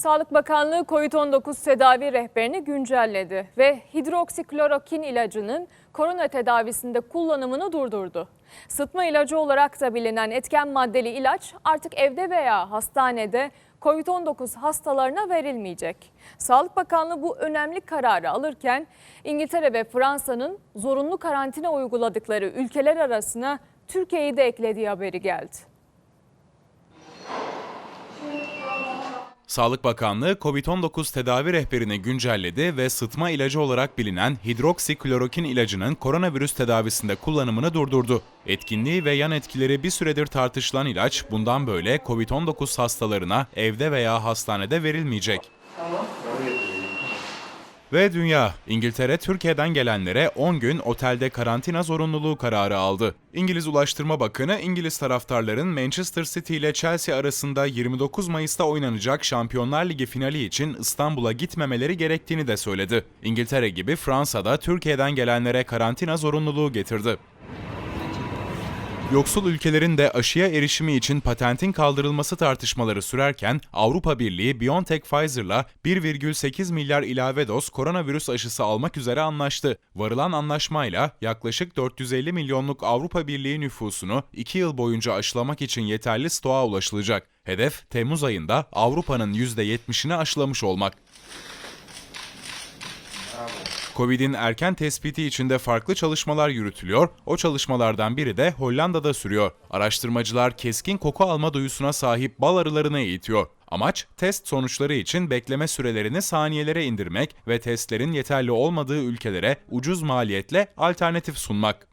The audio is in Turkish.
Sağlık Bakanlığı COVID-19 tedavi rehberini güncelledi ve hidroksiklorokin ilacının korona tedavisinde kullanımını durdurdu. Sıtma ilacı olarak da bilinen etken maddeli ilaç artık evde veya hastanede COVID-19 hastalarına verilmeyecek. Sağlık Bakanlığı bu önemli kararı alırken İngiltere ve Fransa'nın zorunlu karantina uyguladıkları ülkeler arasına Türkiye'yi de eklediği haberi geldi. Sağlık Bakanlığı COVID-19 tedavi rehberini güncelledi ve sıtma ilacı olarak bilinen hidroksiklorokin ilacının koronavirüs tedavisinde kullanımını durdurdu. Etkinliği ve yan etkileri bir süredir tartışılan ilaç bundan böyle COVID-19 hastalarına evde veya hastanede verilmeyecek. Ve dünya, İngiltere Türkiye'den gelenlere 10 gün otelde karantina zorunluluğu kararı aldı. İngiliz Ulaştırma Bakanı İngiliz taraftarların Manchester City ile Chelsea arasında 29 Mayıs'ta oynanacak Şampiyonlar Ligi finali için İstanbul'a gitmemeleri gerektiğini de söyledi. İngiltere gibi Fransa'da Türkiye'den gelenlere karantina zorunluluğu getirdi. Yoksul ülkelerin de aşıya erişimi için patentin kaldırılması tartışmaları sürerken Avrupa Birliği BioNTech Pfizer'la 1,8 milyar ilave doz koronavirüs aşısı almak üzere anlaştı. Varılan anlaşmayla yaklaşık 450 milyonluk Avrupa Birliği nüfusunu 2 yıl boyunca aşılamak için yeterli stoğa ulaşılacak. Hedef Temmuz ayında Avrupa'nın %70'ini aşılamış olmak. Covid'in erken tespiti içinde farklı çalışmalar yürütülüyor. O çalışmalardan biri de Hollanda'da sürüyor. Araştırmacılar keskin koku alma duyusuna sahip bal arılarını eğitiyor. Amaç test sonuçları için bekleme sürelerini saniyelere indirmek ve testlerin yeterli olmadığı ülkelere ucuz maliyetle alternatif sunmak.